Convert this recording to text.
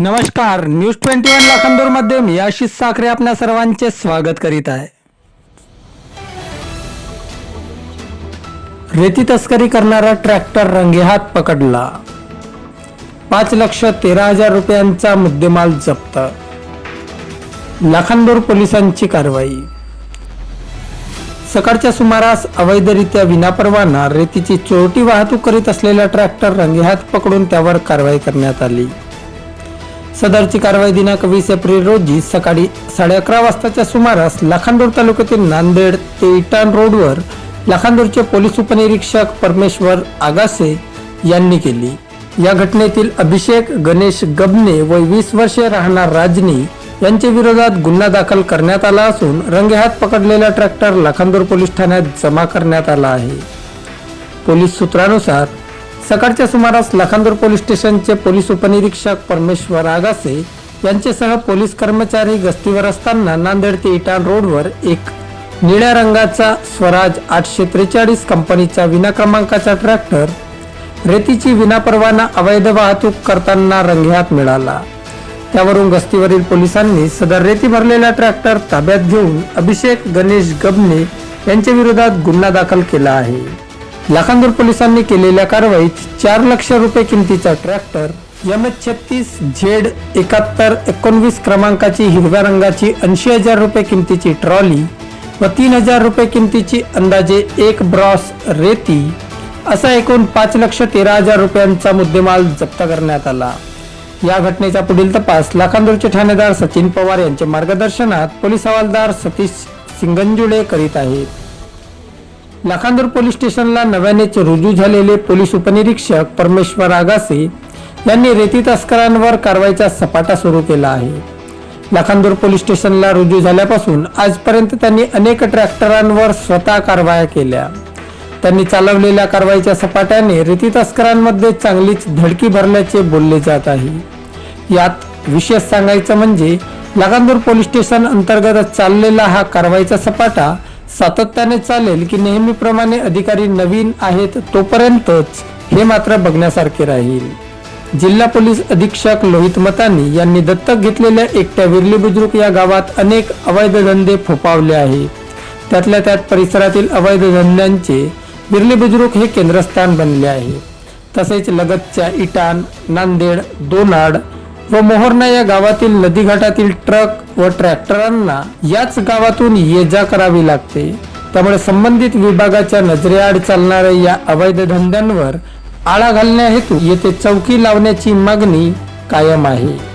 नमस्कार news twenty one लाखांदूरमध्ये मी आशिष साखरे आपल्या सर्वांचे स्वागत करीत आहे. रेती तस्करी करणारा ट्रॅक्टर रंगेहात पकडला. पाच लक्ष तेरा हजार रुपयांचा मुद्देमाल जप्त. लाखांदूर पोलिसांची कारवाई. सकाळच्या सुमारास अवैधरित्या विनापरवाना रेतीची चोरटी वाहतूक करीत असलेला ट्रॅक्टर रंगेहात पकडून त्यावर कारवाई करण्यात आली. सदरची कारवाई दिनांक वीस एप्रिल रोजी सकाळी साडे अकरा वाजताच्या सुमारास लाखांदूर तालुक्यातील नांदेड ते इटाण रोडवर लाखांदूरचे पोलीस उपनिरीक्षक परमेश्वर आगासे यांनी केली. या घटनेतील अभिषेक गणेश गबने व वीस वर्षे राहणार राजनी यांच्या विरोधात गुन्हा दाखल करण्यात आला असून रंगेहात पकडलेला ट्रॅक्टर लाखांदूर पोलीस ठाण्यात जमा करण्यात आला आहे. पोलीस सूत्रानुसार सकाळच्या सुमारास लखांदूर पोलीस स्टेशनचे पोलीस उपनिरीक्षक परमेश्वर आगासे यांच्यासह पोलीस कर्मचारी गस्तीवर असताना नांदेड ते इटाण रोडवर एक निळ्या रंगाचा स्वराज आठशे त्रेचाळीस कंपनीचा विना क्रमांकाचा ट्रॅक्टर रेतीची विनापरवाना अवैध वाहतूक करताना रंगेहात मिळाला. त्यावरून गस्तीवरील पोलिसांनी सदर रेती भरलेला ट्रॅक्टर ताब्यात घेऊन अभिषेक गणेश गबने यांच्या विरोधात गुन्हा दाखल केला आहे. लाखांदूर पोलिसांनी केलेल्या कारवाईत चार लक्ष रुपये किमतीचा ट्रॅक्टर एम एच छत्तीस झेड एकाहत्तर एकोणवीस क्रमांकाची हिरव्या रंगाची ऐंशी हजार रुपये किमतीची ट्रॉली व तीन हजार रुपये किमतीची अंदाजे एक ब्रॉस रेती असा एकूण पाच लक्ष तेरा हजार रुपयांचा मुद्देमाल जप्त करण्यात आला. या घटनेचा पुढील तपास लाखांदूरचे ठाणेदार सचिन पवार यांच्या मार्गदर्शनात पोलीस हवालदार सतीश सिंगंजुळे करीत आहेत. लाखांदूर पोलीस स्टेशनला नव्यानेच रुजू झालेले पोलीस उपनिरीक्षक परमेश्वर आगासे यांनी रेती तस्करांवर कारवाईचा सपाटा सुरू केला आहे. लाखांदूर पोलीस स्टेशनला रुजू झाल्यापासून आजपर्यंत त्यांनी अनेक ट्रॅक्टरांवर स्वतः कारवाया केल्या. त्यांनी चालवलेल्या कारवाईच्या सपाट्याने रेती तस्करांमध्ये चांगलीच धडकी भरल्याचे बोलले जात आहे. यात विशेष सांगायचं म्हणजे लाखांदूर पोलीस स्टेशन अंतर्गत चाललेला हा कारवाईचा सपाटा सातत्याने चालेल की नेहमीप्रमाणे अधिकारी नवीन आहेत तोपर्यंतच हे मात्र बघण्यासारखे राहील. जिल्हा पोलीस अधीक्षक लोहित मतानी यांनी दत्तक घेतलेल्या एकट्या विरली बुद्रुक या गावात अनेक अवैध धंदे फोपावले आहेत. त्यातल्या त्यात परिसरातील अवैध धंद्यांचे विरली बुद्रुक हे केंद्रस्थान बनले आहे. तसेच लगतच्या इटान नांदेड दोनाड व मोहर्णा या गावातील नदीघाटातील ट्रक व ट्रॅक्टरांना याच गावातून ये जा करावी लागते. त्यामुळे संबंधित विभागाच्या नजरेआड चालणाऱ्या या अवैध धंद्यांवर आळा घालण्याहेतू येथे चौकी लावण्याची मागणी कायम आहे.